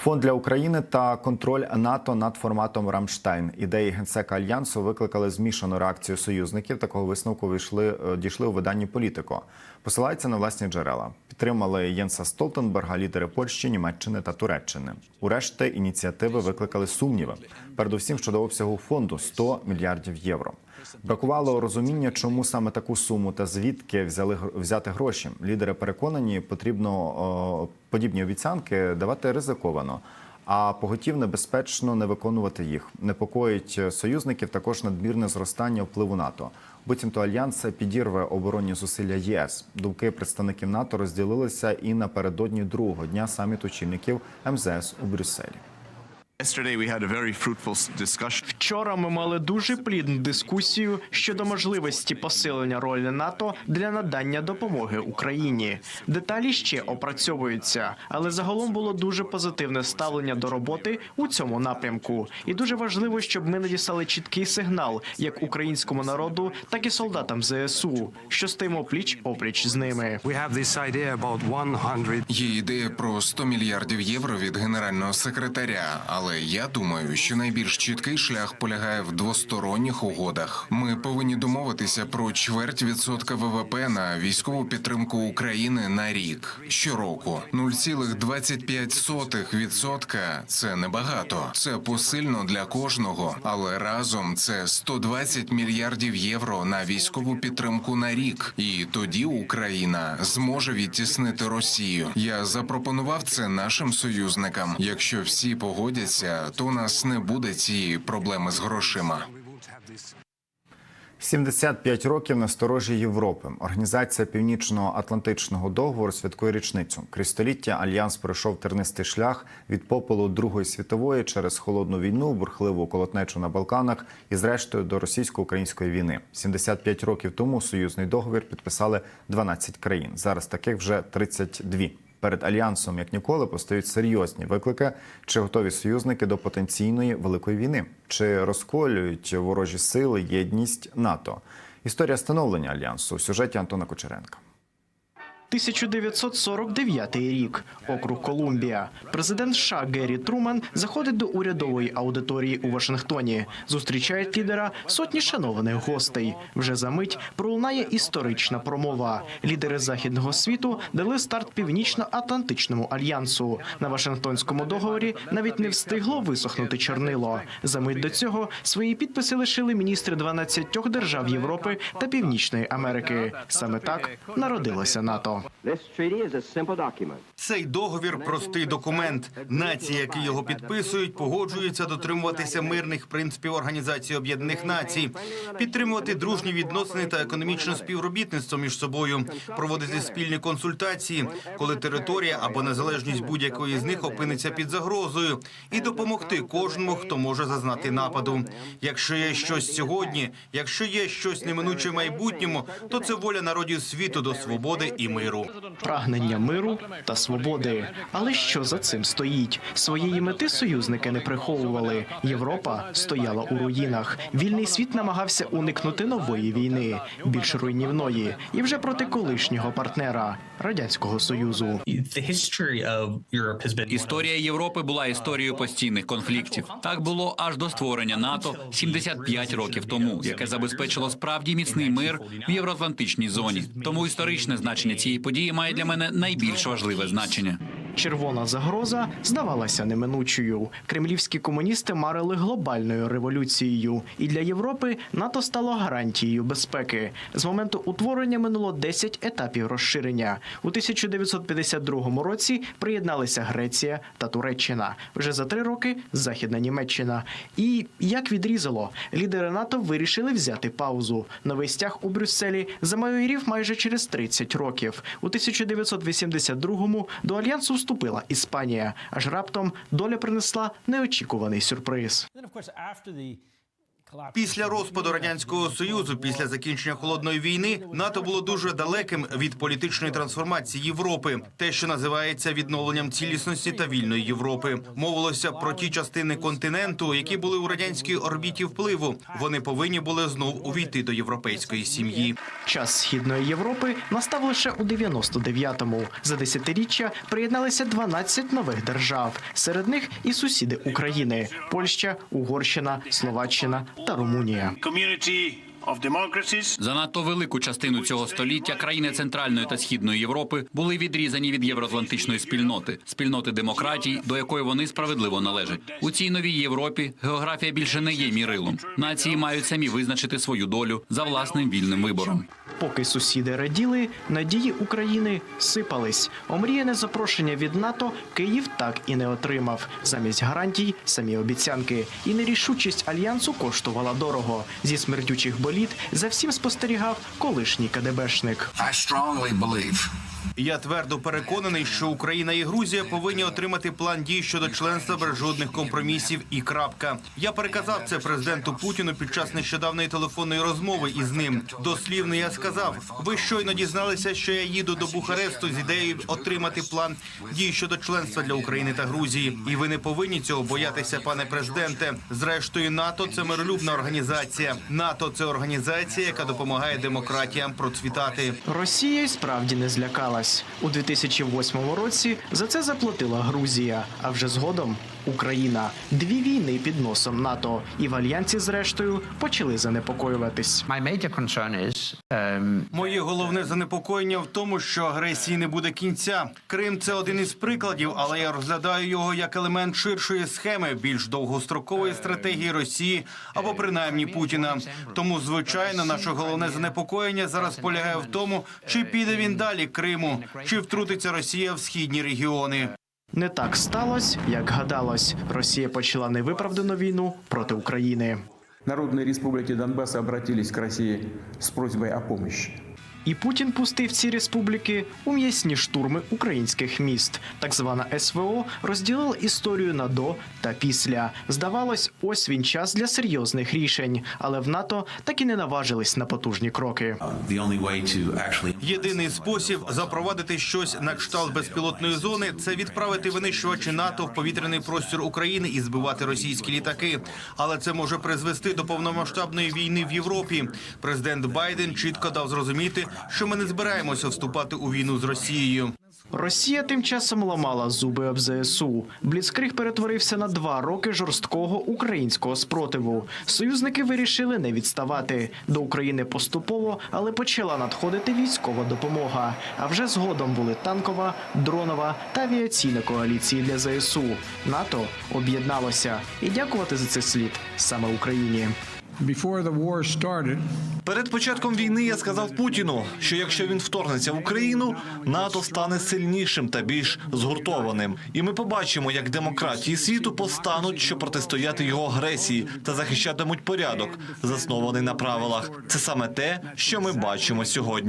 Фонд для України та контроль НАТО над форматом Рамштайн. Ідеї генсека альянсу викликали змішану реакцію союзників. Такого висновку вийшли е, дійшли у виданні Політико. Посилаються на власні джерела. Підтримали Єнса Столтенберга, лідери Польщі, Німеччини та Туреччини. Урешті ініціативи викликали сумніви. Передусім щодо обсягу фонду 100 мільярдів євро. Бракувало розуміння, чому саме таку суму та звідки взяли взяти гроші. Лідери переконані, потрібно подібні обіцянки давати ризиковано. А поготів небезпечно не виконувати їх. Непокоїть союзників також надмірне зростання впливу НАТО. Буцімто альянс підірве оборонні зусилля ЄС. Думки представників НАТО розділилися і напередодні другого дня саміту очільників МЗС у Брюсселі. Вчора ми мали дуже плідну дискусію щодо можливості посилення ролі НАТО для надання допомоги Україні. Деталі ще опрацьовуються, але загалом було дуже позитивне ставлення до роботи у цьому напрямку. І дуже важливо, щоб ми надіслали чіткий сигнал як українському народу, так і солдатам ЗСУ, що стоїмо пліч опліч з ними. We have this idea about 100 Є ідея про 100 мільярдів євро від генерального секретаря, але я думаю, що найбільш чіткий шлях полягає в двосторонніх угодах. Ми повинні домовитися про чверть відсотка ВВП на військову підтримку України на рік щороку. 0,25 відсотка – це небагато. Це посильно для кожного, але разом це 120 мільярдів євро на військову підтримку на рік. І тоді Україна зможе відтіснити Росію. Я запропонував це нашим союзникам. Якщо всі погодяться, то у нас не буде цієї проблеми з грошима. 75 років на сторожі Європи. Організація Північно-Атлантичного договору святкує річницю. Крізь століття альянс пройшов тернистий шлях від попелу Другої світової через холодну війну, бурхливу колотнечу на Балканах і, зрештою, до російсько-української війни. 75 років тому союзний договір підписали 12 країн. Зараз таких вже 32. Перед альянсом, як ніколи, постають серйозні виклики. Чи готові союзники до потенційної великої війни? Чи розколюють ворожі сили єдність НАТО? Історія становлення альянсу у сюжеті Антона Кучеренка. 1949 рік, округ Колумбія. Президент США Геррі Труман заходить до урядової аудиторії у Вашингтоні. Зустрічають лідера сотні шанованих гостей. Вже за мить пролунає історична промова. Лідери західного світу дали старт північно-атлантичному альянсу. На Вашингтонському договорі навіть не встигло висохнути чорнило. За мить до цього свої підписи лишили міністри 12 держав Європи та Північної Америки. Саме так народилося НАТО. Simple. Цей договір простий документ. Нації, які його підписують, погоджуються дотримуватися мирних принципів Організації Об'єднаних Націй, підтримувати дружні відносини та економічне співробітництво між собою, проводити спільні консультації, коли територія або незалежність будь-якої з них опиниться під загрозою, і допомогти кожному, хто може зазнати нападу. Якщо є щось сьогодні, якщо є щось неминуче в майбутньому, то це воля народів світу до свободи і миру. Прагнення миру та свободи. Але що за цим стоїть? Своєї мети союзники не приховували. Європа стояла у руїнах. Вільний світ намагався уникнути нової війни, більш руйнівної, і вже проти колишнього партнера радянського союзу. Історія Європи була історією постійних конфліктів. Так було аж до створення НАТО 75 років тому, яке забезпечило справді міцний мир в євроатлантичній зоні. Тому історичне значення цієї події має для мене найбільш важливе значення. Червона загроза здавалася неминучою. Кремлівські комуністи марили глобальною революцією, і для Європи НАТО стало гарантією безпеки. З моменту утворення минуло 10 етапів розширення. У 1952 році приєдналися Греція та Туреччина. Вже за три роки Західна Німеччина. І як відрізало, лідери НАТО вирішили взяти паузу. Новий стяг у Брюсселі замайорів майже через 30 років. У 1982-му до альянсу вступила Іспанія. Аж раптом доля принесла неочікуваний сюрприз. Після розпаду радянського союзу, після закінчення холодної війни, НАТО було дуже далеким від політичної трансформації Європи, те, що називається відновленням цілісності та вільної Європи. Мовилося про ті частини континенту, які були у радянській орбіті впливу. Вони повинні були знов увійти до європейської сім'ї. Час східної Європи настав лише у 99-му. За десятиріччя приєдналися 12 нових держав. Серед них і сусіди України: Польща, Угорщина, Словаччина та Румунія. Занадто велику частину цього століття країни Центральної та Східної Європи були відрізані від євроатлантичної спільноти, спільноти демократій, до якої вони справедливо належать. У цій новій Європі географія більше не є мірилом. Нації мають самі визначити свою долю за власним вільним вибором. Поки сусіди раділи, надії України сипались. Омріяне запрошення від НАТО Київ так і не отримав. Замість гарантій самі обіцянки. І нерішучість альянсу коштувала дорого. Зі смердючих боліт за всім спостерігав колишній КДБшник. I strongly believe Я твердо переконаний, що Україна і Грузія повинні отримати план дій щодо членства без жодних компромісів. І крапка. Я переказав це президенту Путіну під час нещодавної телефонної розмови із ним. Дослівно я сказав: ви щойно дізналися, що я їду до Бухаресту з ідеєю отримати план дій щодо членства для України та Грузії. І ви не повинні цього боятися, пане президенте. Зрештою, НАТО це миролюбна організація. НАТО це організація, яка допомагає демократіям процвітати. Росія справді не злякалась. У 2008 році за це заплатила Грузія, а вже згодом Україна. Дві війни під носом НАТО. І в альянсі, зрештою, почали занепокоюватись. um, Моє головне занепокоєння в тому, що агресії не буде кінця. Крим це один із прикладів, але я розглядаю його як елемент ширшої схеми, більш довгострокової стратегії Росії або принаймні Путіна. Тому, звичайно, наше головне занепокоєння зараз полягає в тому, чи піде він далі Криму, чи втрутиться Росія в східні регіони. Не так сталося, як гадалось. Росія почала невиправдану війну проти України. Народные республики Донбасса обратились к России с просьбой о помощи. І Путін пустив ці республіки у м'ясні штурми українських міст. Так звана СВО розділила історію на до та після. Здавалось, ось він час для серйозних рішень, але в НАТО так і не наважились на потужні кроки. Єдиний спосіб запровадити щось на кшталт безпілотної зони це відправити винищувачі НАТО в повітряний простір України і збивати російські літаки. Але це може призвести до повномасштабної війни в Європі. Президент Байден чітко дав зрозуміти, що ми не збираємося вступати у війну з Росією. Росія тим часом ламала зуби об ЗСУ. Бліцкриг перетворився на два роки жорсткого українського спротиву. Союзники вирішили не відставати. До України поступово, але почала надходити військова допомога. А вже згодом були танкова, дронова та авіаційна коаліції для ЗСУ. НАТО об'єдналося і дякувати за це слід саме Україні. Before the war started, Перед початком війни я сказав Путіну, що якщо він вторгнеться в Україну, НАТО стане сильнішим та більш згуртованим, і ми побачимо, як демократії світу постануть, щоб протистояти його агресії та захищатимуть порядок, заснований на правилах. Це саме те, що ми бачимо сьогодні.